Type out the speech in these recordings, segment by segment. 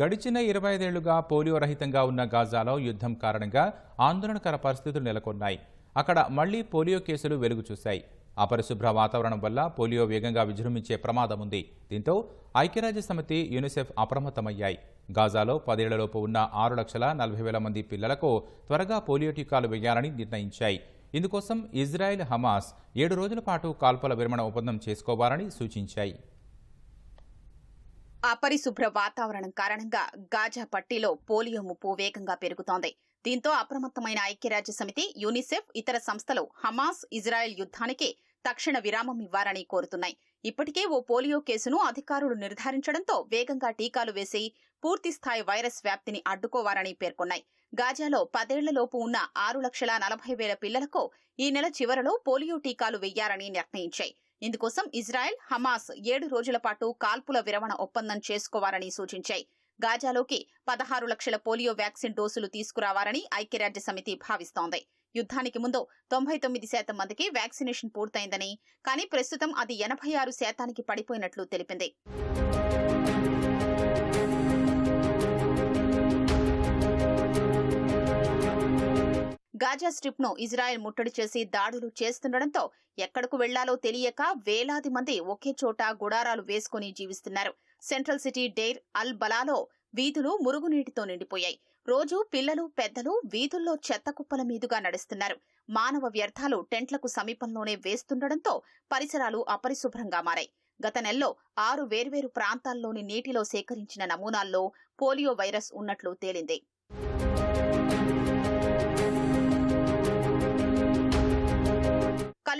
గడిచిన ఇరవై ఐదేళ్ళుగా పోలియో రహితంగా ఉన్న గాజాలో యుద్ధం కారణంగా ఆందోళనకర పరిస్థితులు నెలకొన్నాయి. అక్కడ మళ్ళీ పోలియో కేసులు వెలుగు చూశాయి అపరిశుభ్ర వాతావరణం వల్ల పోలియో వేగంగా విజృంభించే ప్రమాదం ఉంది. దీంతో ఐక్యరాజ్య సమితి యూనిసెఫ్ అప్రమత్తమయ్యాయి. గాజాలో పదేళ్ళలోపు ఉన్న ఆరు లక్షల నలభై వేల మంది పిల్లలకు త్వరగా పోలియో టీకాలు వేయాలని నిర్ణయించాయి. ఇందుకోసం ఇజ్రాయెల్ హమాస్ ఏడు రోజుల పాటు కాల్పల విరమణ ఒప్పందం చేసుకోవాలని సూచించాయి. అపరిశుభ్ర వాతావరణం కారణంగా గాజా పట్టీలో పోలియో ముప్పు వేగంగా పెరుగుతోంది. దీంతో అప్రమత్తమైన ఐక్యరాజ్య సమితి యూనిసెఫ్ ఇతర సంస్థలు హమాస్ ఇజ్రాయెల్ యుద్దానికి తక్షణ విరామం ఇవ్వాలని కోరుతున్నాయి. ఇప్పటికే ఓ పోలియో కేసును అధికారులు నిర్ధారించడంతో వేగంగా టీకాలు వేసి పూర్తిస్థాయి వైరస్ వ్యాప్తిని అడ్డుకోవాలని పేర్కొన్నాయి. గాజాలో పదేళ్ళలోపు ఉన్న ఆరు లక్షల నలభై వేల పిల్లలకు ఈ నెల చివరలో పోలియో టీకాలు వెయ్యాలని నిర్ణయించాయి. ఇందుకోసం ఇజ్రాయెల్ హమాస్ ఏడు రోజుల పాటు కాల్పుల విరమణ ఒప్పందం చేసుకోవాలని సూచించాయి. గాజాలోకి పదహారు లక్షల పోలియో వ్యాక్సిన్ డోసులు తీసుకురావాలని ఐక్యరాజ్య సమితి భావిస్తోంది. యుద్ధానికి ముందు తొంభై తొమ్మిది శాతం మందికి వ్యాక్సినేషన్ పూర్తయిందని కానీ ప్రస్తుతం అది ఎనభై ఆరు శాతానికి పడిపోయినట్లు తెలిపింది. గాజా స్ట్రిప్ను ఇజ్రాయెల్ ముట్టడి చేసి దాడులు చేస్తుండటంతో ఎక్కడకు వెళ్ళాలో తెలియక వేలాది మంది ఒకే చోట గుడారాలు వేసుకుని జీవిస్తున్నారు. సెంట్రల్ సిటీ డేర్ అల్ బలాలో వీధులు మురుగునీటితో నిండిపోయాయి. రోజు పిల్లలు పెద్దలు వీధుల్లో చెత్త కుప్పల మీదుగా నడుస్తున్నారు. మానవ వ్యర్థాలు టెంట్లకు సమీపంలోనే వేస్తుండటంతో పరిసరాలు అపరిశుభ్రంగా మారాయి. గత నెలలో ఆరు వేర్వేరు ప్రాంతాల్లోని నీటిలో సేకరించిన నమూనాల్లో పోలియో వైరస్ ఉన్నట్లు తేలింది.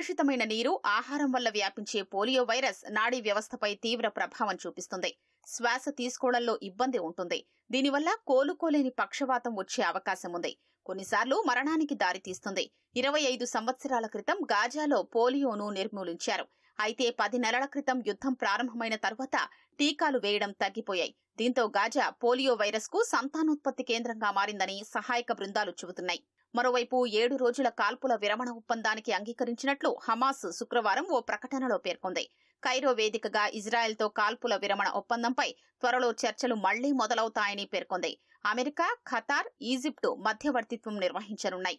కలుషితమైన నీరు ఆహారం వల్ల వ్యాపించే పోలియో వైరస్ నాడీ వ్యవస్థపై తీవ్ర ప్రభావం చూపిస్తుంది. శ్వాస తీసుకోవడంలో ఇబ్బంది ఉంటుంది. దీనివల్ల కోలుకోలేని పక్షవాతం వచ్చే అవకాశం ఉంది. కొన్నిసార్లు మరణానికి దారితీస్తుంది ఇరవై ఐదు సంవత్సరాల క్రితం గాజాలో పోలియోను నిర్మూలించారు. అయితే పది నెలల క్రితం యుద్ధం ప్రారంభమైన తర్వాత టీకాలు వేయడం తగ్గిపోయాయి. దీంతో గాజా పోలియో వైరస్కు సంతానోత్పత్తి కేంద్రంగా మారిందని సహాయక బృందాలు చెబుతున్నాయి. మరోవైపు ఏడు రోజుల కాల్పుల విరమణ ఒప్పందానికి అంగీకరించినట్లు హమాస్ శుక్రవారం ఓ ప్రకటనలో పేర్కొంది. కైరో వేదికగా ఇజ్రాయెల్తో కాల్పుల విరమణ ఒప్పందంపై త్వరలో చర్చలు మళ్ళీ మొదలవుతాయని పేర్కొంది. అమెరికా ఖతార్ ఈజిప్టు మధ్యవర్తిత్వం నిర్వహించనున్నాయి.